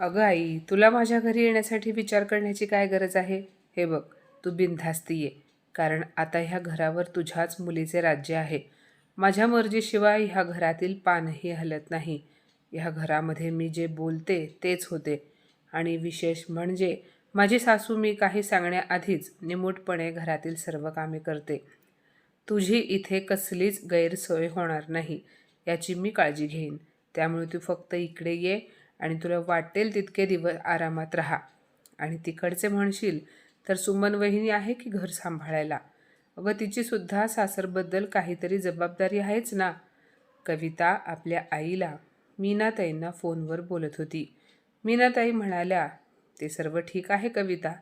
अगं आई तुला माझ्या घरी येण्यासाठी विचार करण्याची काय गरज आहे? हे बघ तू बिनधास्ती ये कारण आता ह्या घरावर तुझ्याच मुलीचे राज्य आहे. माझ्या मर्जीशिवाय ह्या घरातील पानही हलत नाही. ह्या घरामध्ये मी जे बोलते तेच होते. आणि विशेष म्हणजे माझी सासू मी काही सांगण्याआधीच निमूटपणे घरातील सर्व कामे करते. तुझी इथे कसलीच गैरसोय होणार नाही याची मी काळजी घेईन. त्यामुळे तू फक्त इकडे ये आणि तुला वाटेल तितके दिवस आरामात राहा. आणि तिकडचे म्हणशील तर सुमन वहिनी आहे की घर सांभाळायला? अगं तिचीसुद्धा सासरबद्दल काहीतरी जबाबदारी आहेच ना? कविता आपल्या आईला मीनाताईंना फोनवर बोलत होती. मीनाताई म्हणाल्या ते सर्व ठीक आहे कविता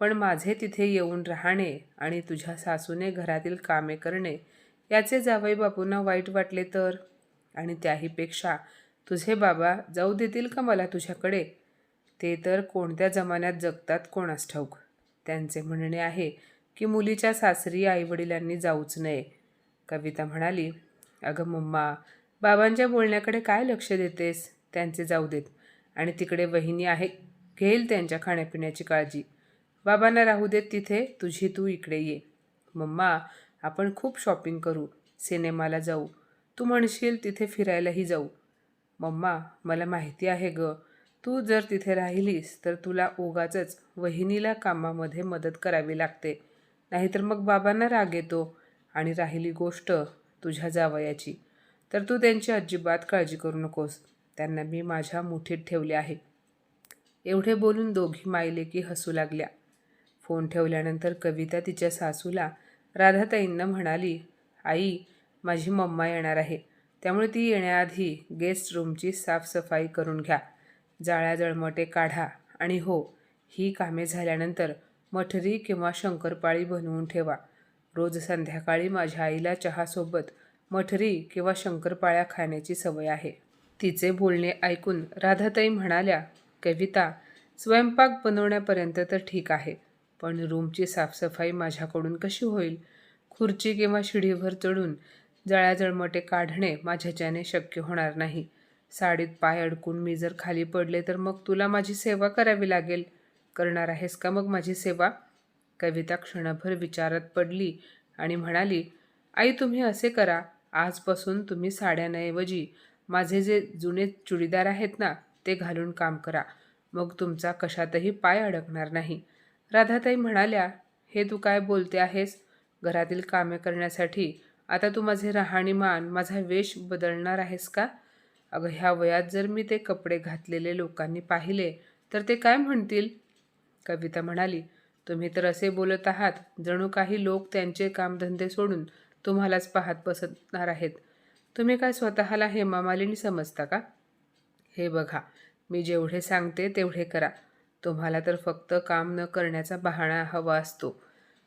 पण माझे तिथे येऊन राहणे आणि तुझ्या सासूने घरातील कामे करणे याचे जावई बापूंना वाईट वाटले तर? आणि त्याहीपेक्षा तुझे बाबा जाऊ देतील का मला तुझ्याकडे? ते तर कोणत्या जमान्यात जगतात कोणास ठाऊक. त्यांचे म्हणणे आहे की मुलीच्या सासरी आईवडिलांनी जाऊच नये. कविता म्हणाली अगं मम्मा बाबांच्या बोलण्याकडे काय लक्ष देतेस? त्यांचे जाऊ देत. आणि तिकडे वहिनी आहे घेईल त्यांच्या खाण्यापिण्याची काळजी. बाबांना राहू देत तिथे तुझी तू इकडे ये. मम्मा आपण खूप शॉपिंग करू सिनेमाला जाऊ. तू म्हणशील तिथे फिरायलाही जाऊ. मम्मा मला माहिती आहे ग. तू जर तिथे राहिलीस तर तुला ओगाचच वहिनीला कामामध्ये मदत करावी लागते. नाहीतर मग बाबांना राग येतो आणि राहिली गोष्ट तुझ्या जावयाची. तर तू त्यांची अजिबात काळजी करू नकोस. त्यांना मी माझ्या मुठीत ठेवले आहे. एवढे बोलून दोघी मायलेकी हसू लागल्या. फोन ठेवल्यानंतर कविता तिच्या सासूला राधाताईंना म्हणाली आई माझी मम्मा येणार आहे. त्यामुळे ती येण्याआधी गेस्ट रूमची साफसफाई करून घ्या. जाळ्या जळमटे काढा आणि हो ही कामे झाल्यानंतर मठरी किंवा शंकरपाळी बनवून ठेवा. रोज संध्याकाळी माझ्या आईला चहासोबत मठरी किंवा शंकरपाळ्या खाण्याची सवय आहे. तिचे बोलणे ऐकून राधाताई म्हणाल्या कविता स्वयंपाक बनवण्यापर्यंत तर ठीक आहे पण रूमची साफसफाई माझ्याकडून कशी होईल? खुर्ची किंवा शिडीवर चढून जळाजळमटे काढणे माझ्याच्याने शक्य होणार नाही. साडीत पाय अडकून मी जर खाली पडले तर मग तुला माझी सेवा करावी लागेल. करणार आहेस का मग माझी सेवा? कविता क्षणभर विचारात पडली आणि म्हणाली आई तुम्ही असे करा. आजपासून तुम्ही साड्यांऐवजी माझे जे जुने चुडीदार आहेत ना ते घालून काम करा. मग तुमचा कशातही पाय अडकणार नाही. राधाताई म्हणाल्या हे तू काय बोलते आहेस? घरातील कामे करण्यासाठी आता तू माझे राहणीमान माझा वेश बदलणार आहेस का? अगं ह्या वयात जर मी ते कपडे घातलेले लोकांनी पाहिले तर ते काय म्हणतील? कविता म्हणाली तुम्ही तर असे बोलत आहात जणू काही लोक त्यांचे कामधंदे सोडून तुम्हालाच पाहत बसणार आहेत. तुम्ही काय स्वतःला हेमामालिनी समजता का? हे बघा मी जेवढे सांगते तेवढे करा. तुम्हाला तर फक्त काम न करण्याचा बहाणा हवा असतो.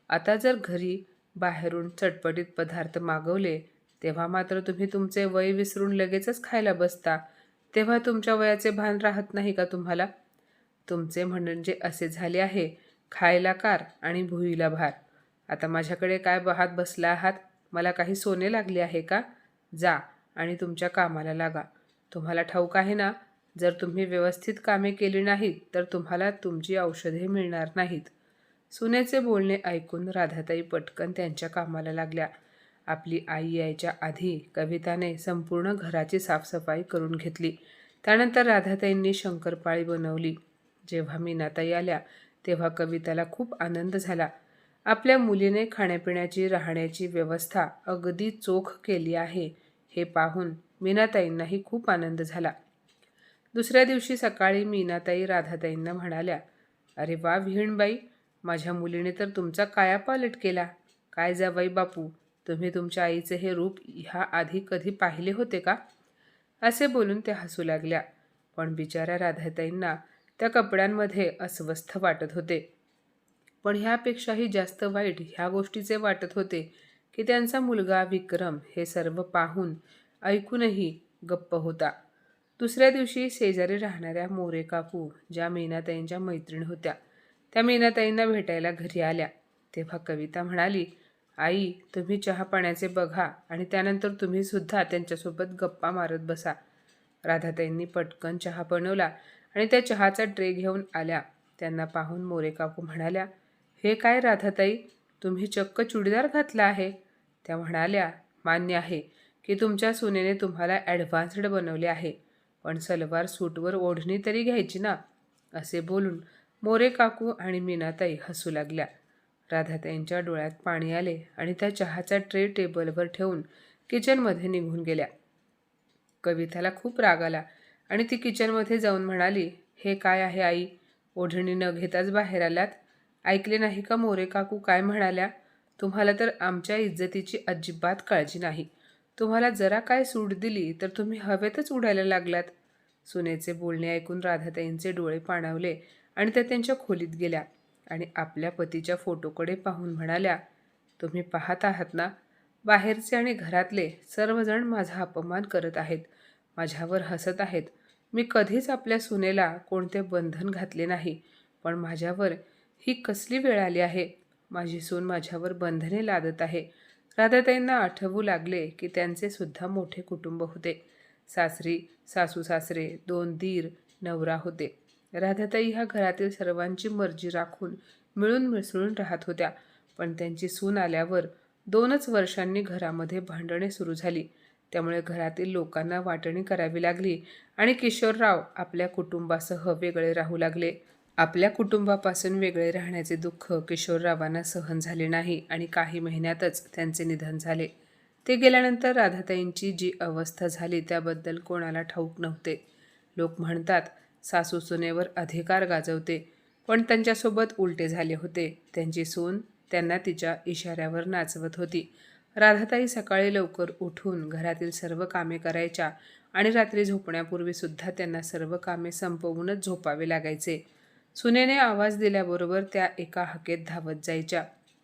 आता जर घरी बाहेरून चटपटीत पदार्थ मागवले तेव्हा मात्र तुम्ही तुमचे वय विसरून लगेचच खायला बसता. तेव्हा तुमच्या वयाचे भान राहत नाही का तुम्हाला? तुमचे म्हणजे असे झाले आहे खायला कार आणि भुईला भार. आता माझ्याकडे काय बहात बसला आहात? मला काही सोने लागले आहे का? जा आणि तुमच्या कामाला लागा. तुम्हाला ठाऊक आहे ना? जर तुम्ही व्यवस्थित कामे केली नाहीत तर तुम्हाला तुमची औषधे मिळणार नाहीत. सुनेचे बोलणे ऐकून राधाताई पटकन त्यांच्या कामाला लागल्या. आपली आई यायच्या आधी कविताने संपूर्ण घराची साफसफाई करून घेतली. त्यानंतर राधाताईंनी शंकरपाळी बनवली. जेव्हा मीनाताई आल्या तेव्हा कविताला खूप आनंद झाला. आपल्या मुलीने खाण्यापिण्याची राहण्याची व्यवस्था अगदी चोख केली आहे हे पाहून मीनाताईंनाही खूप आनंद झाला. दुसऱ्या दिवशी सकाळी मीनाताई राधाताईंना म्हणाल्या अरे वा विहीणबाई माझ्या मुलीने तर तुमचा कायापालट केला. काय जावाई बापू तुम्ही तुमच्या आईचे हे रूप ह्या आधी कधी पाहिले होते का? असे बोलून ते हसू लागल्या. पण बिचाऱ्या राधाताईंना त्या कपड्यांमध्ये अस्वस्थ वाटत होते. पण ह्यापेक्षाही जास्त वाईट ह्या गोष्टीचे वाटत होते की त्यांचा मुलगा विक्रम हे सर्व पाहून ऐकूनही गप्प होता. दुसऱ्या दिवशी शेजारी राहणाऱ्या मोरे काकू ज्या मेनाताईंच्या मैत्रीण होत्या त्या मीनाताईंना भेटायला घरी आल्या. तेव्हा कविता म्हणाली आई तुम्ही चहा पाण्याचे बघा आणि त्यानंतर तुम्ही सुद्धा त्यांच्यासोबत गप्पा मारत बसा. राधाताईंनी पटकन चहा बनवला आणि त्या चहाचा ट्रे घेऊन आल्या. त्यांना पाहून मोरे काकू म्हणाल्या हे काय राधाताई तुम्ही चक्क चुडीदार घातला आहे. त्या म्हणाल्या मान्य आहे की तुमच्या सुनेने तुम्हाला ॲडव्हान्स्ड बनवले आहे पण सलवार सूटवर ओढणी तरी घ्यायची ना? असे बोलून मोरे काकू आणि मीनाताई हसू लागल्या. राधाताईंच्या डोळ्यात पाणी आले आणि त्या चहाचा ट्रे टेबलवर ठेवून किचनमध्ये निघून गेल्या. कविताला खूप राग आला आणि ती किचनमध्ये जाऊन म्हणाली हे काय आहे आई? ओढणी न घेताच बाहेर आल्यात ऐकले नाही का मोरे काकू काय म्हणाल्या? तुम्हाला तर आमच्या इज्जतीची अजिबात काळजी नाही. तुम्हाला जरा काय सूट दिली तर तुम्ही हवेतच उडायला लागलात. सुनेचे बोलणे ऐकून राधाताईंचे डोळे पाणावले आणि त्या त्यांच्या खोलीत गेल्या. आणि आपल्या पतीच्या फोटोकडे पाहून म्हणाल्या तुम्ही पाहत आहात ना बाहेरचे आणि घरातले सर्वजण माझा अपमान करत आहेत. माझ्यावर हसत आहेत. मी कधीच आपल्या सुनेला कोणते बंधन घातले नाही. पण माझ्यावर ही कसली वेळ आली आहे? माझी सून माझ्यावर बंधने लादत आहे. राधाताईंना आठवू लागले की त्यांचे सुद्धा मोठे कुटुंब होते. सासरी सासू सासरे दोन दीर नवरा होते. राधाताई ह्या घरातील सर्वांची मर्जी राखून मिळून मिसळून राहत होत्या. पण त्यांची सून आल्यावर दोनच वर्षांनी घरामध्ये भांडणे सुरू झाली. त्यामुळे घरातील लोकांना वाटणी करावी लागली आणि किशोरराव आपल्या कुटुंबासह वेगळे राहू लागले. आपल्या कुटुंबापासून वेगळे राहण्याचे दुःख किशोररावांना सहन झाले नाही आणि काही महिन्यातच त्यांचे निधन झाले. ते गेल्यानंतर राधाताईंची जी अवस्था झाली त्याबद्दल कोणाला ठाऊक नव्हते. लोक म्हणतात सासू सुनेवर अधिकार गाजवते. पण त्यांच्यासोबत उलटे झाले होते. त्यांची सून त्यांना तिच्या इशाऱ्यावर नाचवत होती. राधाताई सकाळी लवकर उठून घरातील सर्व कामे करायच्या आणि रात्री झोपण्यापूर्वी सुद्धा त्यांना सर्व कामे संपवूनच झोपावे लागायचे. सुनेने आवाज दिल्याबरोबर त्या एका हाकेत धावत जायच्या.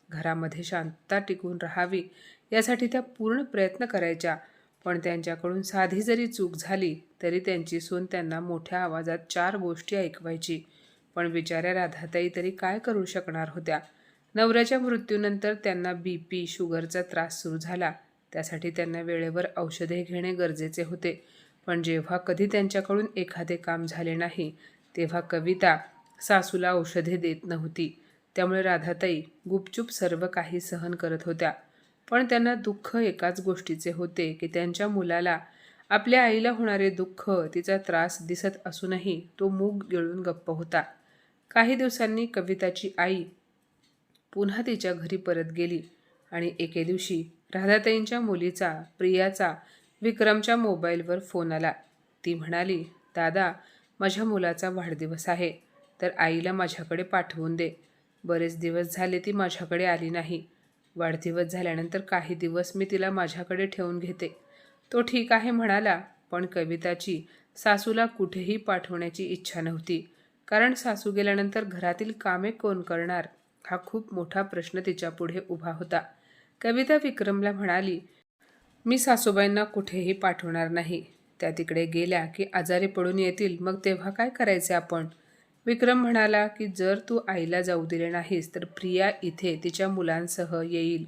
घरामध्ये शांतता टिकून राहावी यासाठी त्या पूर्ण प्रयत्न करायच्या. पण त्यांच्याकडून साधी जरी चूक झाली तरी त्यांची सून त्यांना मोठ्या आवाजात चार गोष्टी ऐकवायची. पण बिचाऱ्या राधाताई तरी काय करू शकणार होत्या? नवऱ्याच्या मृत्यूनंतर त्यांना बी पी शुगरचा त्रास सुरू झाला. त्यासाठी त्यांना वेळेवर औषधे घेणे गरजेचे होते. पण जेव्हा कधी त्यांच्याकडून एखादे काम झाले नाही तेव्हा कविता सासूला औषधे देत नव्हती. त्यामुळे राधाताई गुपचूप सर्व काही सहन करत होत्या. पण त्यांना दुःख एकाच गोष्टीचे होते की त्यांच्या मुलाला आपल्या आईला होणारे दुःख तिचा त्रास दिसत असूनही तो मूग गिळून गप्प होता. काही दिवसांनी कविताची आई पुन्हा तिच्या घरी परत गेली आणि एके दिवशी राधाताईंच्या मुलीचा प्रियाचा विक्रमच्या मोबाईलवर फोन आला. ती म्हणाली दादा माझ्या मुलाचा वाढदिवस आहे तर आईला माझ्याकडे पाठवून दे. बरेच दिवस झाले ती माझ्याकडे आली नाही. वाढदिवस झाल्यानंतर काही दिवस मी तिला माझ्याकडे ठेवून घेते. तो ठीक आहे म्हणाला पण कविताची सासूला कुठेही पाठवण्याची इच्छा नव्हती. कारण सासू गेल्यानंतर घरातील कामे कोण करणार हा खूप मोठा प्रश्न तिच्यापुढे उभा होता. कविता विक्रमला म्हणाली मी सासूबाईंना कुठेही पाठवणार नाही. त्या तिकडे गेल्या की आजारी पडून येतील मग तेव्हा काय करायचे आपण विक्रम म्हणाला की जर तू आईला जाऊ दिले नाहीस तर प्रिया इथे तिच्या मुलांसह येईल.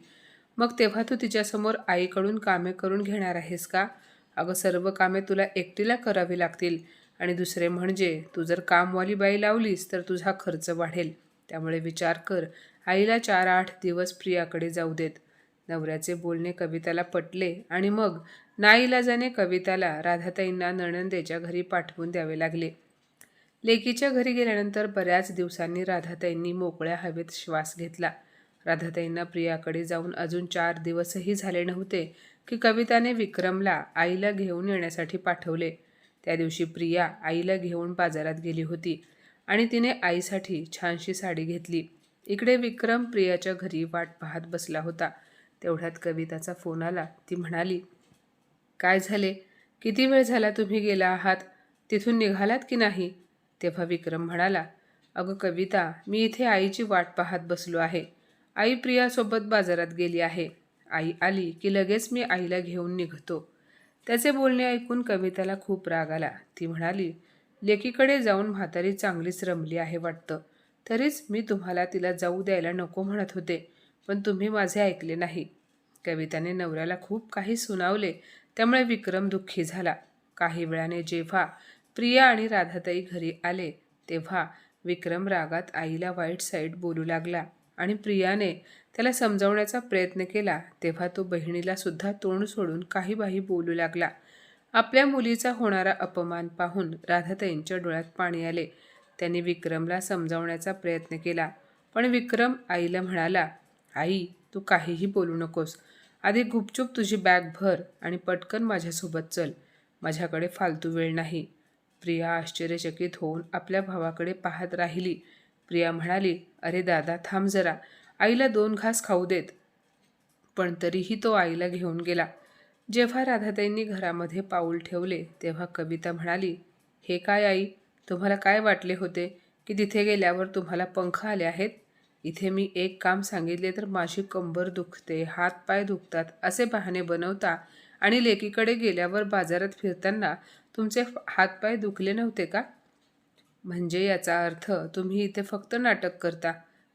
मग तेव्हा तू तिच्यासमोर आईकडून कामे करून घेणार आहेस का? अगं सर्व कामे तुला एकटीला करावी लागतील. आणि दुसरे म्हणजे तू जर कामवाली बाई लावलीस तर तुझा खर्च वाढेल. त्यामुळे विचार कर आईला चार आठ दिवस प्रियाकडे जाऊ देत. नवऱ्याचे बोलणे कविताला पटले आणि मग नाईलाजाने कविताला राधाताईंना नणंदेच्या घरी पाठवून द्यावे लागले. लेकीच्या घरी गेल्यानंतर बऱ्याच दिवसांनी राधाताईंनी मोकळ्या हवेत श्वास घेतला. राधाताईंना प्रियाकडे जाऊन अजून चार दिवसही झाले नव्हते की कविताने विक्रमला आईला घेऊन येण्यासाठी पाठवले. त्या दिवशी प्रिया आईला घेऊन बाजारात गेली होती आणि तिने आईसाठी छानशी साडी घेतली. इकडे विक्रम प्रियाच्या घरी वाट पाहत बसला होता. तेवढ्यात कविताचा फोन आला. ती म्हणाली काय झाले? किती वेळ झाला तुम्ही गेला आहात? तिथून निघालात की नाही? तेव्हा विक्रम म्हणाला अगं कविता मी इथे आईची वाट पाहत बसलो आहे. आई प्रियासोबत बाजारात गेली आहे. आई आली की लगेच मी आईला घेऊन निघतो. त्याचे बोलणे ऐकून कविताला खूप राग आला. ती म्हणाली लेकीकडे जाऊन म्हातारी चांगलीच रमली आहे वाटतं. तरीच मी तुम्हाला तिला जाऊ द्यायला नको म्हणत होते पण तुम्ही माझे ऐकले नाही. कविताने नवऱ्याला खूप काही सुनावले. त्यामुळे विक्रम दुःखी झाला. काही वेळाने जेव्हा प्रिया आणि राधाताई घरी आले तेव्हा विक्रम रागात आईला वाईट साईड बोलू लागला. आणि प्रियाने त्याला समजावण्याचा प्रयत्न केला तेव्हा तो बहिणीला सुद्धा तोंड सोडून काही बाही बोलू लागला. आपल्या मुलीचा होणारा अपमान पाहून राधाताईंच्या डोळ्यात पाणी आले. त्यांनी विक्रमला समजावण्याचा प्रयत्न केला पण विक्रम आईला म्हणाला आई तू काहीही बोलू नकोस. आधी गुपचूप तुझी बॅग भर आणि पटकन माझ्यासोबत चल. माझ्याकडे फालतू वेळ नाही. प्रिया आश्चर्यचकित होऊन आपल्या भावाकडे पाहत राहिली. प्रिया म्हणाली अरे दादा थांब जरा. आईला दोन घास खाऊ देत. पण तरीही तो आईला घेऊन गेला. जेव्हा राधाताईंनी घरामध्ये पाऊल ठेवले तेव्हा कविता म्हणाली हे काय आई? तुम्हाला काय वाटले होते की तिथे गेल्यावर तुम्हाला पंख आले आहेत? इथे मी एक काम सांगितले तर माझी कंबर दुखते हातपाय दुखतात असे बहाणे बनवता आणि लेकीकडे गेल्यावर बाजारात फिरताना तुमचे हातपाय दुखले नव्हते का? म्हणजे याचा अर्थ तुम्ही इथे फक्त नाटक करता.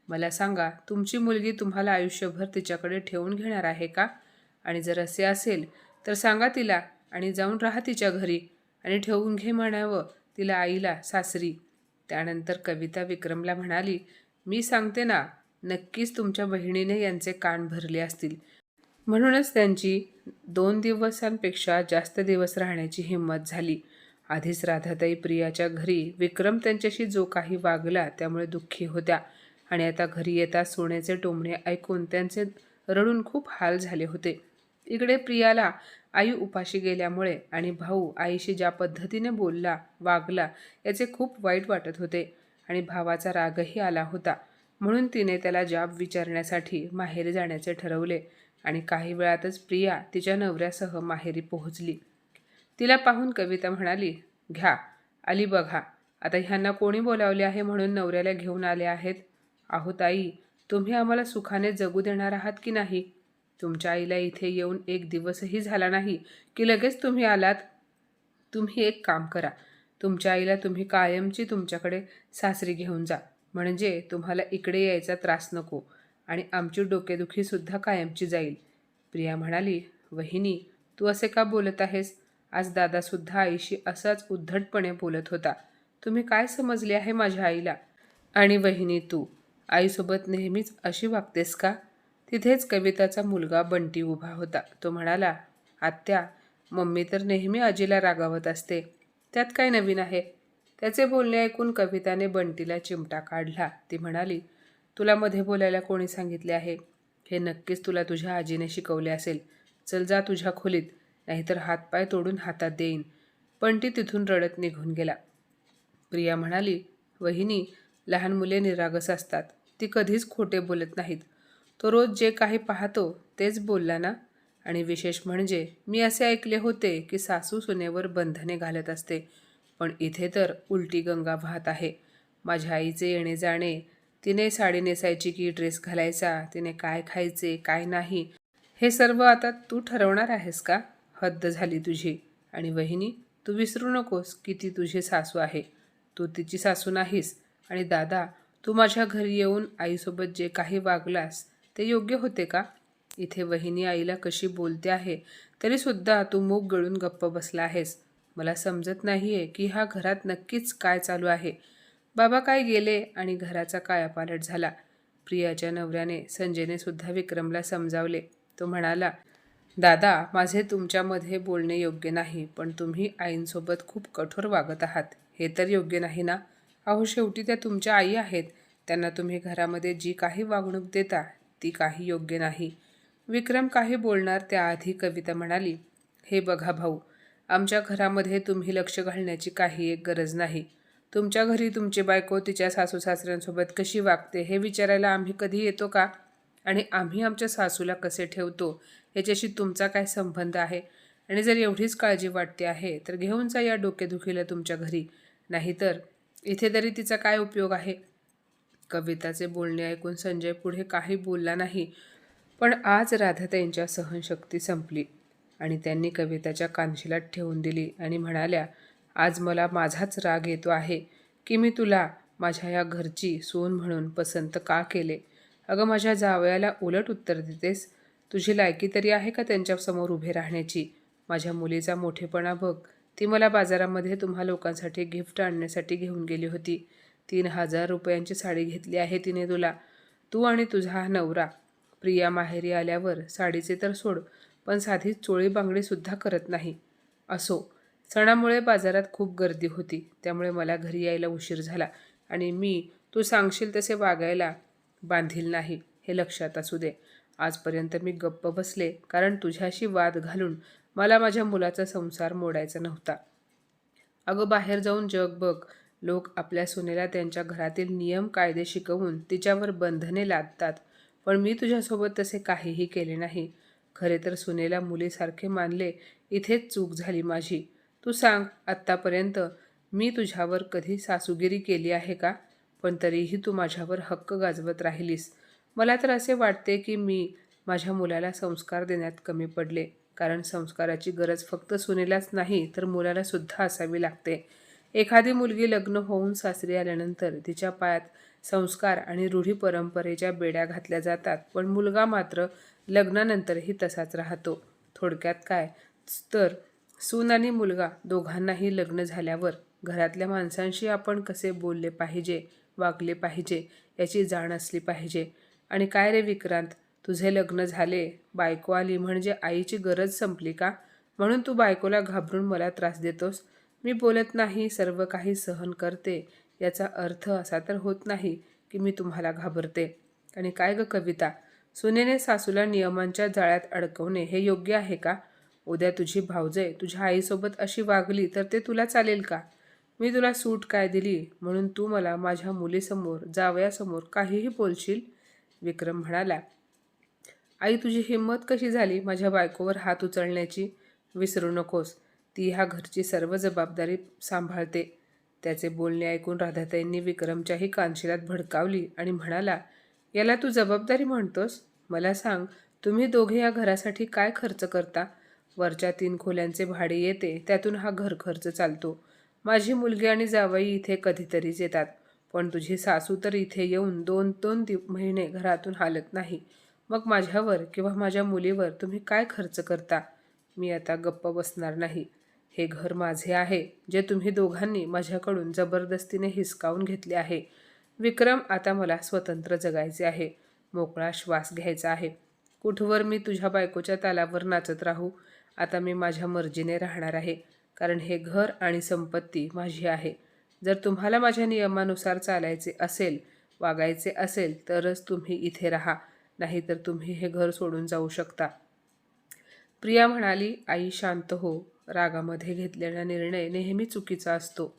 मला सांगा तुमची मुलगी तुम्हाला आयुष्यभर तिच्याकडे ठेवून घेणार आहे का? आणि जर असे असेल तर सांगा तिला आणि जाऊन राहा तिच्या घरी आणि ठेवून घे म्हणावं तिला आईला सासरी. त्यानंतर कविता विक्रमला म्हणाली मी सांगते ना नक्कीच तुमच्या बहिणीने यांचे कान भरले असतील. म्हणूनच त्यांची दोन दिवसांपेक्षा जास्त दिवस राहण्याची हिंमत झाली. आधीच राधाताई प्रियाच्या घरी विक्रम त्यांच्याशी जो काही वागला त्यामुळे दुःखी होत्या. आणि आता घरी येता सोन्याचे टोमणे ऐकून त्यांचे रडून खूप हाल झाले होते. इकडे प्रियाला आई उपाशी गेल्यामुळे आणि भाऊ आईशी ज्या पद्धतीने बोलला वागला याचे खूप वाईट वाटत होते आणि भावाचा रागही आला होता. म्हणून तिने त्याला जाब विचारण्यासाठी माहेरी जाण्याचे ठरवले आणि काही वेळातच प्रिया तिच्या नवऱ्यासह माहेरी पोहोचली. तिला पाहून कविता म्हणाली घ्या आली बघा. आता ह्यांना कोणी बोलावले आहे म्हणून नवऱ्याला घेऊन आले आहेत? आहो ताई तुम्ही आम्हाला सुखाने जगू देणार आहात की नाही? तुमच्या आईला इथे येऊन एक दिवसही झाला नाही की लगेच तुम्ही आलात? तुम्ही एक काम करा. तुमच्या आईला तुम्ही कायमची तुमच्याकडे सासरी घेऊन जा. म्हणजे तुम्हाला इकडे यायचा त्रास नको आणि आमची डोकेदुखीसुद्धा कायमची जाईल. प्रिया म्हणाली वहिनी तू असे का बोलत आहेस? आज दादासुद्धा आईशी असाच उद्धटपणे बोलत होता. तुम्ही काय समजले आहे माझ्या आईला? आणि वहिनी तू आईसोबत नेहमीच अशी वागतेस का? तिथेच कविताचा मुलगा बंटी उभा होता. तो म्हणाला आत्या मम्मी तर नेहमी आजीला रागावत असते. त्यात काय नवीन आहे? त्याचे बोलणे ऐकून कविताने बंटीला चिमटा काढला. ती म्हणाली तुला मध्ये बोलायला कोणी सांगितले आहे? हे नक्कीच तुला तुझ्या आजीने शिकवले असेल. चल जा तुझ्या खोलीत. नाहीतर हातपाय तोडून हातात देईन. बंटी तिथून रडत निघून गेला. प्रिया म्हणाली वहिनी लहान मुले निरागस असतात. ती कधीच खोटे बोलत नाहीत. तो रोज जे काही पाहतो तेच बोलला ना? आणि विशेष म्हणजे मी असे ऐकले होते की सासू सुनेवर बंधने घालत असते. पण इथे तर उलटी गंगा वाहत आहे. माझ्या आईचे येणे जाणे तिने साडी नेसायची की ड्रेस घालायचा तिने काय खायचे काय नाही हे सर्व आता तू ठरवणार आहेस का? हद्द झाली तुझी. आणि वहिनी तू विसरू नकोस की ती तुझी सासू आहे. तू तिची सासू नाहीस. आणि दादा तू माझ्या घरी येऊन आईसोबत जे काही वागलास ते योग्य होते का? इथे वहिनी आईला कशी बोलते आहे तरीसुद्धा तू मूग गळून गप्प बसला आहेस. मला समजत नाही आहे की ह्या घरात नक्कीच काय चालू आहे. बाबा काय गेले आणि घराचा कायापालट झाला. प्रियाच्या नवऱ्याने संजयने सुद्धा विक्रमला समजावले. तो म्हणाला दादा माझे तुमच्यामध्ये बोलणे योग्य नाही पण तुम्ही आईंसोबत खूप कठोर वागत आहात. हे तर योग्य नाही ना? अहो शेवटी त्या तुमच्या आई आहेत. त्यांना तुम्ही घरामध्ये जी काही वागणूक देता ती काही योग्य नाही. विक्रम काही बोलणार त्याआधी कविता म्हणाली हे बघा भाऊ आमच्या घरामध्ये तुम्ही लक्ष घालण्याची काही एक गरज नाही. तुमच्या घरी तुमची बायको तिच्या सासू सासऱ्यांसोबत कशी वागते हे विचारायला आम्ही कधी येतो का? आणि आम्ही आमच्या सासूला कसे ठेवतो? याच्याशी तुमचा काय संबंध आहे? आणि जर एवढीच काळजी वाटते आहे तर घेऊन जा या डोकेदुखीला तुमच्या घरी. नाहीतर इथे तरी तिचा काय उपयोग आहे? कविताचे बोलणे ऐकून संजय पुढे काही बोलला नाही पण आज राधाताईंच्या सहनशक्ती संपली आणि त्यांनी कविताच्या कानशिलात ठेवून दिली आणि म्हणाल्या आज मला माझाच राग येतो आहे की मी तुला माझ्या या घरची सून म्हणून पसंत का केले? अगं माझ्या जावयाला उलट उत्तर देतेस? तुझी लायकी तरी आहे का त्यांच्यासमोर उभे राहण्याची? माझ्या मुलीचा मोठेपणा बघ. ती मला बाजारामध्ये तुम्हा लोकांसाठी गिफ्ट आणण्यासाठी घेऊन गेली होती. तीन हजार रुपयांची साडी घेतली आहे तिने तुला. तू आणि तुझा हा नवरा. प्रिया माहेरी आल्यावर साडीचे तर सोड पण साधी चोळी बांगडीसुद्धा करत नाही. असो. सणामुळे बाजारात खूप गर्दी होती. त्यामुळे मला घरी यायला उशीर झाला. आणि मी तू सांगशील तसे वागायला बांधील नाही हे लक्षात असू दे. आजपर्यंत मी गप्प बसले कारण तुझ्याशी वाद घालून मला माझ्या मुलाचा संसार मोडायचा नव्हता. अगं बाहेर जाऊन जग बघ. लोक आपल्या सुनेला त्यांच्या घरातील नियम कायदे शिकवून तिच्यावर बंधने लादतात. पण मी तुझ्यासोबत तसे काहीही केले नाही. खरे तर सुनेला मुलीसारखे मानले इथेच चूक झाली माझी. तू सांग आत्तापर्यंत मी तुझ्यावर कधी सासूगिरी केली आहे का? पण तरीही तू माझ्यावर हक्क गाजवत राहिलीस. मला तर असे वाटते की मी माझ्या मुलाला संस्कार देण्यात कमी पडले. कारण संस्काराची गरज फक्त सुनेलाच नाही तर मुलाला सुद्धा असावी लागते. एखादी मुलगी लग्न होऊन सासरी आल्यानंतर तिच्या पायात संस्कार आणि रूढी परंपरेच्या बेड्या घातल्या जातात पण मुलगा मात्र लग्नानंतरही तसाच राहतो. थोडक्यात काय? तर सून आणि मुलगा दोघांनाही लग्न झाल्यावर घरातल्या माणसांशी आपण कसे बोलले पाहिजे वागले पाहिजे याची जाण असली पाहिजे. आणि काय रे विक्रांत? तुझे लग्न झाले. बायको आली म्हणजे आईची गरज संपली का? म्हणून तू बायकोला घाबरून मला त्रास देतोस? मी बोलत नाही सर्व काही सहन करते. याचा अर्थ असा तर होत नाही की मी तुम्हाला घाबरते. आणि काय ग कविता? सुनेने सासूला नियमांच्या जाळ्यात अडकवणे हे योग्य आहे का? उद्या तुझी भावजय तुझ्या आईसोबत अशी वागली तर ते तुला चालेल का? मी तुला सूट काय दिली? म्हणून तू मला माझ्या मुलीसमोर जावयासमोर काहीही बोलशील? विक्रम म्हणाला आई तुझी हिंमत कशी झाली माझ्या बायकोवर हात उचलण्याची? विसरू नकोस. ती ह्या घरची सर्व जबाबदारी सांभाळते. त्याचे बोलणे ऐकून राधाताईंनी विक्रमच्याही कानशिलात भडकावली आणि म्हणाला याला तू जबाबदारी म्हणतोस? मला सांग तुम्ही दोघे या घरासाठी काय खर्च करता? वरच्या तीन खोल्यांचे भाडे येते त्यातून हा घर खर्च चालतो. माझी मुलगी आणि जावई इथे कधीतरीच येतात. पण तुझी सासू तर इथे येऊन दोन दोन दि महिने घरातून हालत नाही. मग माझ्यावर किंवा माझ्या मुलीवर तुम्ही काय खर्च करता? मी आता गप्प बसणार नाही. हे घर माझे आहे जे तुम्ही दोघांनी माझ्याकडून जबरदस्तीने हिसकावून घेतले आहे. विक्रम आता मला स्वतंत्र जगायचे आहे. मोकळा श्वास घ्यायचा आहे. कुठवर मी तुझ्या बायकोच्या तालावर नाचत राहू? आता मी माझ्या मर्जीने राहणार आहे. कारण हे घर आणि संपत्ती माझी आहे. जर तुम्हाला माझ्या नियमानुसार चालायचे असेल वागायचे असेल तरच तुम्ही इथे राहा. नाहीतर तुम्ही हे घर सोडून जाऊ शकता. प्रिया म्हणाली आई शांत हो. रागामध्ये घेतलेला निर्णय नेहमी चुकीचा असतो.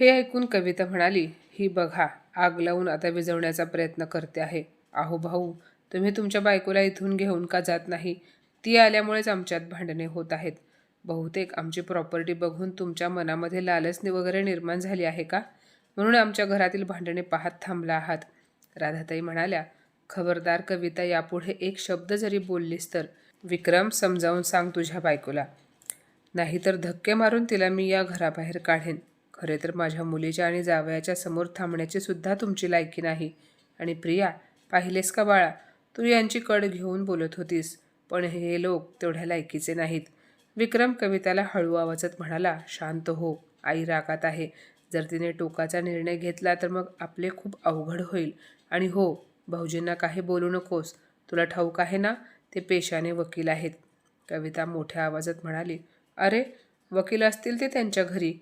हे ऐकून कविता म्हणाली ही बघा आग लावून आता विझवण्याचा प्रयत्न करते आहे. आहो भाऊ तुम्ही तुमच्या बायकोला इथून घेऊन का जात नाही? ती आल्यामुळेच आमच्यात भांडणे होत आहेत. बहुतेक आमची प्रॉपर्टी बघून तुमच्या मनामध्ये लालचनी वगैरे निर्माण झाली आहे का? म्हणून आमच्या घरातील भांडणे पाहत थांबला आहात. राधाताई म्हणाल्या खबरदार कविता यापुढे एक शब्द जरी बोललीस तर विक्रम समजावून सांग तुझ्या बायकोला. नाहीतर धक्के मारून तिला मी या घराबाहेर काढेन. खरे तर माझ्या मुलीच्या आणि जावयाच्या समोर थांबण्याची सुद्धा तुमची लायकी नाही. आणि प्रिया पाहिलेस का बाळा? तू यांची कड घेऊन बोलत होतीस. पण हे लोक तेवढ्या लायकीचे नाहीत. विक्रम कविताला हळू आवाजात म्हणाला शांत हो आई रागात आहे. जर तिने टोकाचा निर्णय घेतला तर मग आपले खूप अवघड होईल. आणि हो भाऊजींना काही बोलू नकोस. तुला ठाऊक आहे ना ते पेशाने वकील आहेत. कविता मोठ्या आवाजात म्हणाली अरे वकील असतील ते त्यांच्या घरी.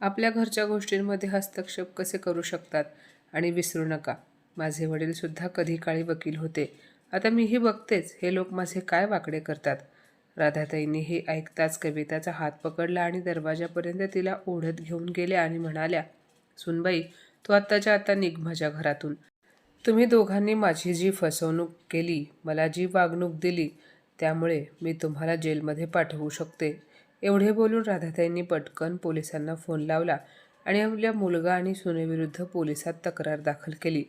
आपल्या घरच्या गोष्टींमध्ये हस्तक्षेप कसे करू शकतात? आणि विसरू नका. माझे वडीलसुद्धा कधी काळी वकील होते. आता मीही बघतेच. हे लोक माझे काय वाकडे करतात? राधाताईंनी हे ऐकताच कविताचा हात पकडला आणि दरवाजापर्यंत तिला ओढत घेऊन गेल्या आणि म्हणाल्या सुनबाई तू आत्ताच्या आत्ता निघ माझ्या घरातून. तुम्ही दोघांनी माझी जी फसवणूक केली मला जी वागणूक दिली त्यामुळे मी तुम्हाला जेलमध्ये पाठवू शकते. एवढे बोलून राधाताईंनी पटकन पोलिसांना फोन लावला आणि आपल्या मुलगा आणि सुनेविरुद्ध पोलिसात तक्रार दाखल केली.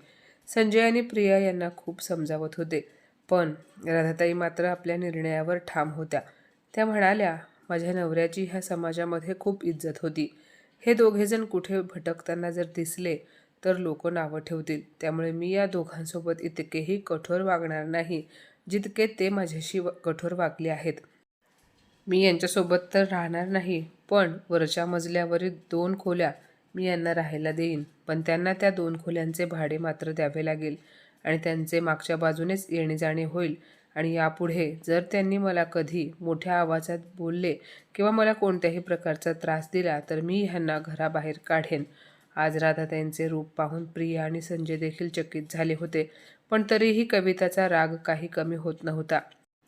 संजय आणि प्रिया यांना खूप समजावत होते. पण राधाताई मात्र आपल्या निर्णयावर ठाम होत्या. त्या म्हणाल्या माझ्या नवऱ्याची ह्या समाजामध्ये खूप इज्जत होती. हे दोघेजण कुठे भटकताना जर दिसले तर लोक नावं ठेवतील. त्यामुळे मी या दोघांसोबत इतकेही कठोर वागणार नाही जितके ते माझ्याशी व- कठोर वागले आहेत. मी यांच्यासोबत तर राहणार नाही पण वरच्या मजल्यावरील दोन खोल्या मी यांना राहायला देईन. पण त्यांना त्या दोन खोल्यांचे भाडे मात्र द्यावे लागेल. आणि त्यांचे मागच्या बाजूनेच येणे जाणे होईल. आणि यापुढे जर त्यांनी मला कधी मोठ्या आवाजात बोलले किंवा मला कोणत्याही प्रकारचा त्रास दिला तर मी ह्यांना घराबाहेर काढेन. आज राधाताईंचे रूप पाहून प्रिया आणि संजय देखील चकित झाले होते पण तरीही कविताचा राग काही कमी होत नव्हता.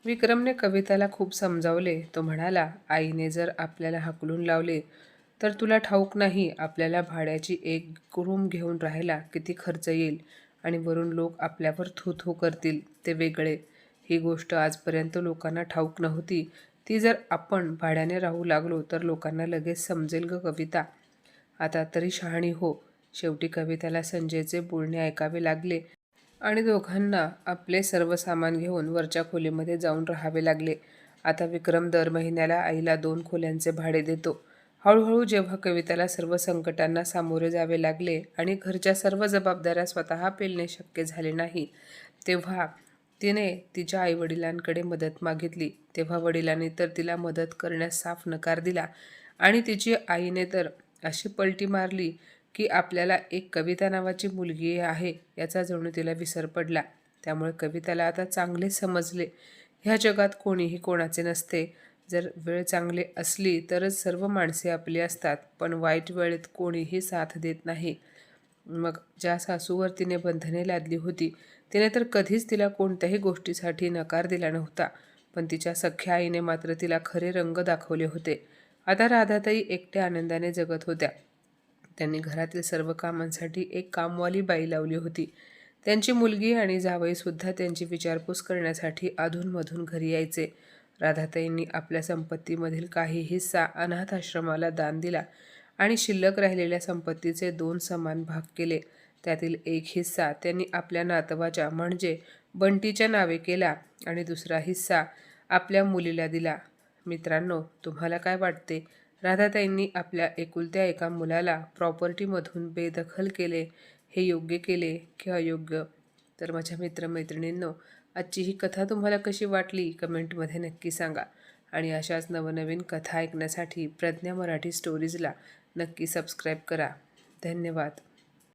विक्रमने कविताला खूप समजावले. तो म्हणाला आईने जर आपल्याला हकलून लावले तर तुला ठाऊक नाही आपल्याला भाड्याची एक रूम घेऊन राहायला किती खर्च येईल. आणि वरून लोक आपल्यावर थूथू करतील. ते वेगळे. ही गोष्ट आजपर्यंत लोकांना ठाऊक नव्हती. ती जर आपण भाड्याने राहू लागलो तर लोकांना लगेच समजेल ग कविता. आता तरी शहाणी हो. शेवटी कविताला संजयचे बोलणे ऐकावे लागले आणि दोघांना आपले सर्व सामान घेऊन वरच्या खोलीमध्ये जाऊन राहावे लागले. आता विक्रम दर महिन्याला आईला दोन खोल्यांचे भाडे देतो. हळूहळू जेव्हा कविताला सर्व संकटांना सामोरे जावे लागले आणि घरच्या सर्व जबाबदाऱ्या स्वतः पेलणे शक्य झाले नाही तेव्हा तिने तिच्या आईवडिलांकडे मदत मागितली. तेव्हा वडिलांनी तर तिला मदत करण्यास साफ नकार दिला आणि तिची आईने तर अशी पलटी मारली की आपल्याला एक कविता नावाची मुलगी आहे याचा जणू तिला विसर पडला. त्यामुळे कविताला आता चांगले समजले. ह्या जगात कोणीही कोणाचे नसते. जर वेळ चांगली असली तरच सर्व माणसे आपली असतात पण वाईट वेळेत कोणीही साथ देत नाही. मग ज्या सासूवर तिने बंधने लादली होती तिने तर कधीच तिला कोणत्याही गोष्टीसाठी नकार दिला नव्हता पण तिच्या सख्या आईने मात्र तिला खरे रंग दाखवले होते. आता राधाताई एकट्या आनंदाने जगत होत्या. त्यांनी घरातील सर्व कामांसाठी एक कामवाली बाई लावली होती. त्यांची मुलगी आणि जावईसुद्धा त्यांची विचारपूस करण्यासाठी अधूनमधून घरी यायचे. राधाताईंनी आपल्या संपत्तीमधील काही हिस्सा अनाथ आश्रमाला दान दिला आणि शिल्लक राहिलेल्या संपत्तीचे दोन समान भाग केले. त्यातील एक हिस्सा त्यांनी आपल्या नातवाच्या म्हणजे बंटीच्या नावे केला आणि दुसरा हिस्सा आपल्या मुलीला दिला. मित्रांनो तुम्हाला काय वाटते? राधाताईंनी आपल्या एकुलत्या एका मुलाला प्रॉपर्टीमधून बेदखल केले हे योग्य केले की अयोग्य? तर माझ्या मित्रमैत्रिणींनो आजची ही कथा तुम्हाला कशी वाटली कमेंटमध्ये नक्की सांगा. आणि अशाच नवनवीन कथा ऐकण्यासाठी प्रज्ञा मराठी स्टोरीजला नक्की सबस्क्राईब करा. धन्यवाद.